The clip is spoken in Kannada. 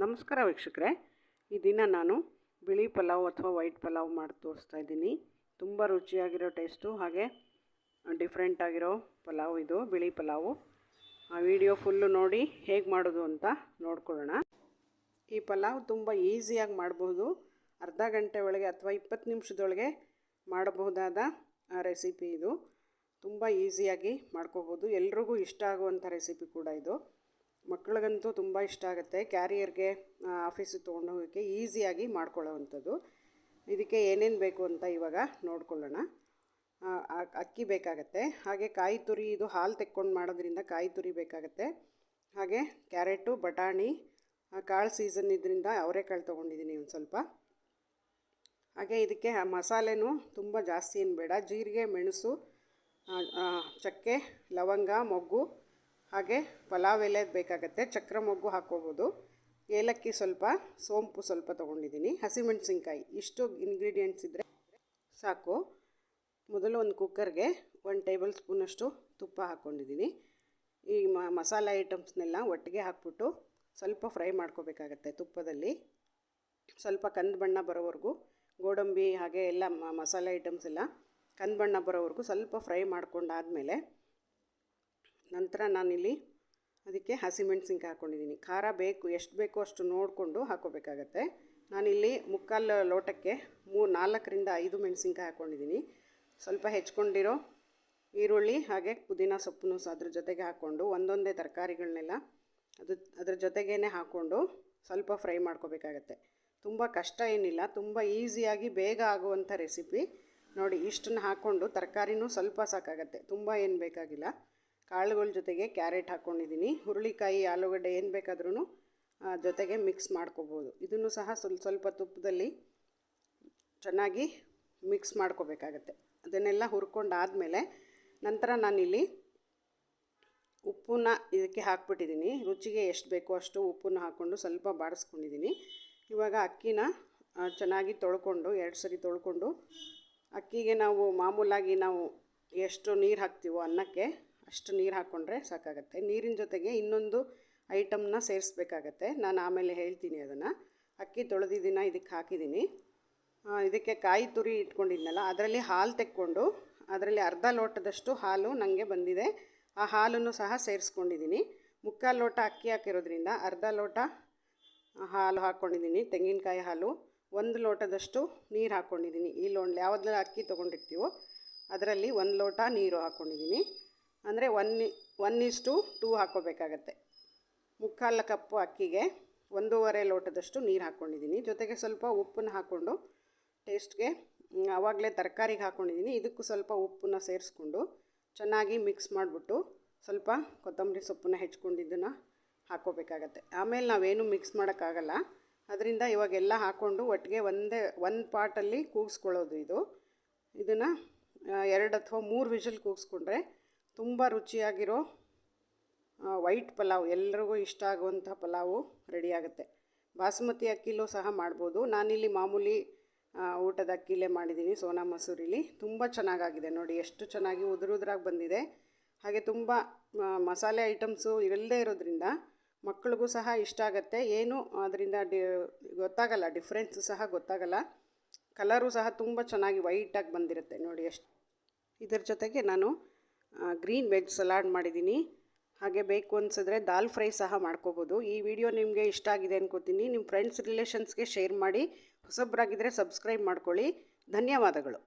ನಮಸ್ಕಾರ ವೀಕ್ಷಕರೇ. ಈ ದಿನ ನಾನು ಬಿಳಿ ಪಲಾವ್ ಅಥವಾ ವೈಟ್ ಪಲಾವ್ ಮಾಡಿ ತೋರಿಸ್ತಾ ಇದ್ದೀನಿ. ತುಂಬ ರುಚಿಯಾಗಿರೋ ಟೇಸ್ಟು ಹಾಗೆ ಡಿಫ್ರೆಂಟ್ ಆಗಿರೋ ಪಲಾವ್ ಇದು, ಬಿಳಿ ಪಲಾವು. ಆ ವಿಡಿಯೋ ಫುಲ್ಲು ನೋಡಿ ಹೇಗೆ ಮಾಡೋದು ಅಂತ ನೋಡ್ಕೊಳ್ಳೋಣ. ಈ ಪಲಾವ್ ತುಂಬ ಈಸಿಯಾಗಿ ಮಾಡಬಹುದು ಅರ್ಧ ಗಂಟೆ ಒಳಗೆ ಅಥವಾ ಇಪ್ಪತ್ತು ನಿಮಿಷದೊಳಗೆ ಮಾಡಬಹುದಾದ ರೆಸಿಪಿ ಇದು. ತುಂಬ ಈಸಿಯಾಗಿ ಮಾಡ್ಕೋಬೋದು. ಎಲ್ರಿಗೂ ಇಷ್ಟ ಆಗುವಂಥ ರೆಸಿಪಿ ಕೂಡ ಇದು. ಮಕ್ಕಳಿಗಂತೂ ತುಂಬ ಇಷ್ಟ ಆಗುತ್ತೆ. ಕ್ಯಾರಿಯರ್ಗೆ ಆಫೀಸಿಗೆ ತೊಗೊಂಡು ಹೋಗೋಕ್ಕೆ ಈಸಿಯಾಗಿ ಮಾಡ್ಕೊಳ್ಳೋವಂಥದ್ದು. ಇದಕ್ಕೆ ಏನೇನು ಬೇಕು ಅಂತ ಇವಾಗ ನೋಡ್ಕೊಳ್ಳೋಣ. ಅಕ್ಕಿ ಬೇಕಾಗತ್ತೆ. ಹಾಗೆ ಕಾಯಿ ತುರಿ, ಇದು ಹಾಲು ತೆಕ್ಕೊಂಡು ಮಾಡೋದ್ರಿಂದ ಕಾಯಿ ತುರಿ ಬೇಕಾಗತ್ತೆ. ಹಾಗೆ ಕ್ಯಾರೆಟು, ಬಟಾಣಿ ಕಾಳು ಸೀಸನ್ ಇದರಿಂದ ಅವರೆಕಾಳು ತೊಗೊಂಡಿದ್ದೀನಿ ಒಂದು ಸ್ವಲ್ಪ. ಹಾಗೆ ಇದಕ್ಕೆ ಮಸಾಲೆನೂ ತುಂಬ ಜಾಸ್ತಿ ಏನು ಬೇಡ. ಜೀರಿಗೆ, ಮೆಣಸು ಚಕ್ಕೆ, ಲವಂಗ, ಮೊಗ್ಗು ಹಾಗೆ ಪಲಾವ್ ಎಲೆ ಬೇಕಾಗತ್ತೆ, ಚಕ್ರ ಮೊಗ್ಗು ಹಾಕ್ಕೋಬೋದು. ಏಲಕ್ಕಿ ಸ್ವಲ್ಪ, ಸೋಂಪು ಸ್ವಲ್ಪ ತೊಗೊಂಡಿದ್ದೀನಿ. ಹಸಿಮೆಣಸಿನ್ಕಾಯಿ, ಇಷ್ಟು ಇಂಗ್ರೀಡಿಯೆಂಟ್ಸ್ ಇದ್ದರೆ ಸಾಕು. ಮೊದಲು ಒಂದು ಕುಕ್ಕರ್ಗೆ ಒಂದು ಟೇಬಲ್ ಸ್ಪೂನಷ್ಟು ತುಪ್ಪ ಹಾಕ್ಕೊಂಡಿದ್ದೀನಿ. ಈ ಮಸಾಲೆ ಐಟಮ್ಸ್ನೆಲ್ಲ ಒಟ್ಟಿಗೆ ಹಾಕ್ಬಿಟ್ಟು ಸ್ವಲ್ಪ ಫ್ರೈ ಮಾಡ್ಕೋಬೇಕಾಗತ್ತೆ ತುಪ್ಪದಲ್ಲಿ. ಸ್ವಲ್ಪ ಕಂದು ಬಣ್ಣ ಬರೋವರೆಗೂ ಗೋಡಂಬಿ ಹಾಗೆ ಎಲ್ಲ ಮಸಾಲೆ ಐಟಮ್ಸ್ ಎಲ್ಲ ಕಂದು ಬಣ್ಣ ಬರೋವರೆಗೂ ಸ್ವಲ್ಪ ಫ್ರೈ ಮಾಡ್ಕೊಂಡಾದಮೇಲೆ ನಂತರ ನಾನಿಲ್ಲಿ ಅದಕ್ಕೆ ಹಸಿಮೆಣ್ಸಿನ್ಕಾಯಿ ಹಾಕ್ಕೊಂಡಿದ್ದೀನಿ ಖಾರ ಬೇಕು, ಎಷ್ಟು ಬೇಕೋ ಅಷ್ಟು ನೋಡಿಕೊಂಡು ಹಾಕೋಬೇಕಾಗತ್ತೆ. ನಾನಿಲ್ಲಿ ಮುಕ್ಕಾಲು ಲೋಟಕ್ಕೆ ಮೂರು ನಾಲ್ಕರಿಂದ ಐದು ಮೆಣಸಿನ್ಕಾಯಿ ಹಾಕ್ಕೊಂಡಿದ್ದೀನಿ ಸ್ವಲ್ಪ ಹೆಚ್ಕೊಂಡಿರೋ ಈರುಳ್ಳಿ ಹಾಗೆ ಪುದೀನ ಸೊಪ್ಪನ್ನು ಸಹ ಅದ್ರ ಜೊತೆಗೆ ಹಾಕ್ಕೊಂಡು ಒಂದೊಂದೇ ತರಕಾರಿಗಳನ್ನೆಲ್ಲ ಅದು, ಅದ್ರ ಜೊತೆಗೇ ಹಾಕ್ಕೊಂಡು ಸ್ವಲ್ಪ ಫ್ರೈ ಮಾಡ್ಕೋಬೇಕಾಗತ್ತೆ. ತುಂಬ ಕಷ್ಟ ಏನಿಲ್ಲ, ತುಂಬ ಈಸಿಯಾಗಿ ಬೇಗ ಆಗುವಂಥ ರೆಸಿಪಿ. ನೋಡಿ, ಇಷ್ಟನ್ನು ಹಾಕ್ಕೊಂಡು ತರಕಾರಿನೂ ಸ್ವಲ್ಪ ಸಾಕಾಗತ್ತೆ. ತುಂಬ ಏನು ಬೇಕಾಗಿಲ್ಲ. ಕಾಳುಗಳ ಜೊತೆಗೆ ಕ್ಯಾರೆಟ್ ಹಾಕ್ಕೊಂಡಿದ್ದೀನಿ ಹುರುಳಿಕಾಯಿ, ಆಲೂಗಡ್ಡೆ ಏನು ಬೇಕಾದ್ರೂ ಜೊತೆಗೆ ಮಿಕ್ಸ್ ಮಾಡ್ಕೋಬೋದು. ಇದನ್ನು ಸಹ ಸ್ವಲ್ಪ ಸ್ವಲ್ಪ ತುಪ್ಪದಲ್ಲಿ ಚೆನ್ನಾಗಿ ಮಿಕ್ಸ್ ಮಾಡ್ಕೋಬೇಕಾಗತ್ತೆ. ಅದನ್ನೆಲ್ಲ ಹುರ್ಕೊಂಡಾದಮೇಲೆ ನಂತರ ನಾನಿಲ್ಲಿ ಉಪ್ಪನ್ನ ಇದಕ್ಕೆ ಹಾಕ್ಬಿಟ್ಟಿದ್ದೀನಿ. ರುಚಿಗೆ ಎಷ್ಟು ಬೇಕೋ ಅಷ್ಟು ಉಪ್ಪನ್ನು ಹಾಕ್ಕೊಂಡು ಸ್ವಲ್ಪ ಬಾಡಿಸ್ಕೊಂಡಿದ್ದೀನಿ. ಇವಾಗ ಅಕ್ಕಿನ ಚೆನ್ನಾಗಿ ತೊಳ್ಕೊಂಡು, ಎರಡು ಸರಿ ತೊಳ್ಕೊಂಡು, ಅಕ್ಕಿಗೆ ನಾವು ಮಾಮೂಲಾಗಿ ನಾವು ಎಷ್ಟು ನೀರು ಹಾಕ್ತೀವೋ ಅನ್ನಕ್ಕೆ ಅಷ್ಟು ನೀರು ಹಾಕ್ಕೊಂಡ್ರೆ ಸಾಕಾಗುತ್ತೆ. ನೀರಿನ ಜೊತೆಗೆ ಇನ್ನೊಂದು ಐಟಮ್ನ ಸೇರಿಸ್ಬೇಕಾಗತ್ತೆ. ನಾನು ಆಮೇಲೆ ಹೇಳ್ತೀನಿ ಅದನ್ನು. ಅಕ್ಕಿ ತೊಳೆದಿದ್ದೀನ ಇದಕ್ಕೆ ಹಾಕಿದ್ದೀನಿ ಇದಕ್ಕೆ ಕಾಯಿ ತುರಿ ಇಟ್ಕೊಂಡಿದ್ನಲ್ಲ, ಅದರಲ್ಲಿ ಹಾಲು ತೆಕ್ಕೊಂಡು, ಅದರಲ್ಲಿ ಅರ್ಧ ಲೋಟದಷ್ಟು ಹಾಲು ನನಗೆ ಬಂದಿದೆ. ಆ ಹಾಲನ್ನು ಸಹ ಸೇರಿಸ್ಕೊಂಡಿದ್ದೀನಿ ಮುಕ್ಕಾಲು ಲೋಟ ಅಕ್ಕಿ ಹಾಕಿರೋದ್ರಿಂದ ಅರ್ಧ ಲೋಟ ಹಾಲು ಹಾಕ್ಕೊಂಡಿದ್ದೀನಿ ತೆಂಗಿನಕಾಯಿ ಹಾಲು, ಒಂದು ಲೋಟದಷ್ಟು ನೀರು ಹಾಕ್ಕೊಂಡಿದ್ದೀನಿ ಈ ಲೋ ಯಾವುದ್ರಲ್ಲಿ ಅಕ್ಕಿ ತೊಗೊಂಡಿರ್ತೀವೋ, ಅದರಲ್ಲಿ ಒಂದು ಲೋಟ ನೀರು ಹಾಕ್ಕೊಂಡಿದ್ದೀನಿ ಅಂದರೆ one one is to two ಹಾಕ್ಕೋಬೇಕಾಗತ್ತೆ. ಮುಕ್ಕಾಲು ಕಪ್ಪು ಅಕ್ಕಿಗೆ ಒಂದೂವರೆ ಲೋಟದಷ್ಟು ನೀರು ಹಾಕ್ಕೊಂಡಿದ್ದೀನಿ. ಜೊತೆಗೆ ಸ್ವಲ್ಪ ಉಪ್ಪನ್ನು ಹಾಕ್ಕೊಂಡು ಟೇಸ್ಟ್ಗೆ ಆವಾಗಲೇ ತರಕಾರಿಗೆ ಹಾಕ್ಕೊಂಡಿದ್ದೀನಿ. ಇದಕ್ಕೂ ಸ್ವಲ್ಪ ಉಪ್ಪನ್ನು ಸೇರಿಸ್ಕೊಂಡು ಚೆನ್ನಾಗಿ ಮಿಕ್ಸ್ ಮಾಡಿಬಿಟ್ಟು ಸ್ವಲ್ಪ ಕೊತ್ತಂಬರಿ ಸೊಪ್ಪನ್ನು ಹೆಚ್ಕೊಂಡಿದ್ದನ್ನು ಹಾಕ್ಕೋಬೇಕಾಗತ್ತೆ. ಆಮೇಲೆ ನಾವೇನು ಮಿಕ್ಸ್ ಮಾಡೋಕ್ಕಾಗಲ್ಲ. ಅದರಿಂದ ಇವಾಗೆಲ್ಲ ಹಾಕ್ಕೊಂಡು ಒಟ್ಟಿಗೆ ಒಂದೇ, ಒಂದು ಪಾಟಲ್ಲಿ ಕೂಗಿಸ್ಕೊಳ್ಳೋದು ಇದು. ಇದನ್ನು ಎರಡು ಅಥವಾ ಮೂರು ವಿಷಲ್ ಕೂಗಿಸ್ಕೊಂಡ್ರೆ ತುಂಬ ರುಚಿಯಾಗಿರೋ ವೈಟ್ ಪಲಾವ್. ಎಲ್ರಿಗೂ ಇಷ್ಟ ಆಗುವಂಥ ಪಲಾವು ರೆಡಿಯಾಗುತ್ತೆ ಬಾಸುಮತಿ ಅಕ್ಕಿಲೂ ಸಹ ಮಾಡ್ಬೋದು. ನಾನಿಲ್ಲಿ ಮಾಮೂಲಿ ಊಟದ ಅಕ್ಕಿಲೇ ಮಾಡಿದ್ದೀನಿ, ಸೋನಾ ಮಸೂರಿಲಿ. ತುಂಬ ಚೆನ್ನಾಗಾಗಿದೆ ನೋಡಿ, ಎಷ್ಟು ಚೆನ್ನಾಗಿ ಉದುರುದ್ರಾಗಿ ಬಂದಿದೆ. ಹಾಗೆ ತುಂಬ ಮಸಾಲೆ ಐಟಮ್ಸು ಇಲ್ಲದೇ ಇರೋದ್ರಿಂದ ಮಕ್ಕಳಿಗೂ ಸಹ ಇಷ್ಟ ಆಗುತ್ತೆ. ಏನು ಅದರಿಂದ ಡಿ, ಗೊತ್ತಾಗಲ್ಲ, ಡಿಫ್ರೆನ್ಸ್ ಸಹ ಗೊತ್ತಾಗಲ್ಲ. ಕಲರು ಸಹ ತುಂಬ ಚೆನ್ನಾಗಿ ವೈಟಾಗಿ ಬಂದಿರುತ್ತೆ ನೋಡಿ, ಎಷ್ಟು ಇದರ ಜೊತೆಗೆ ನಾನು ಗ್ರೀನ್ ವೆಜ್ ಸಲಾಡ್ ಮಾಡಿದ್ದೀನಿ. ಹಾಗೆ ಬೇಕು ಅನಿಸಿದ್ರೆ ದಾಲ್ ಫ್ರೈ ಸಹ ಮಾಡ್ಕೋಬೋದು. ಈ ವಿಡಿಯೋ ನಿಮಗೆ ಇಷ್ಟ ಆಗಿದೆ ಅನ್ಕೋತೀನಿ. ನಿಮ್ಮ ಫ್ರೆಂಡ್ಸ್ ರಿಲೇಷನ್ಸ್ಗೆ ಶೇರ್ ಮಾಡಿ. ಹೊಸಬ್ರಾಗಿದ್ದರೆ ಸಬ್ಸ್ಕ್ರೈಬ್ ಮಾಡ್ಕೊಳ್ಳಿ. ಧನ್ಯವಾದಗಳು.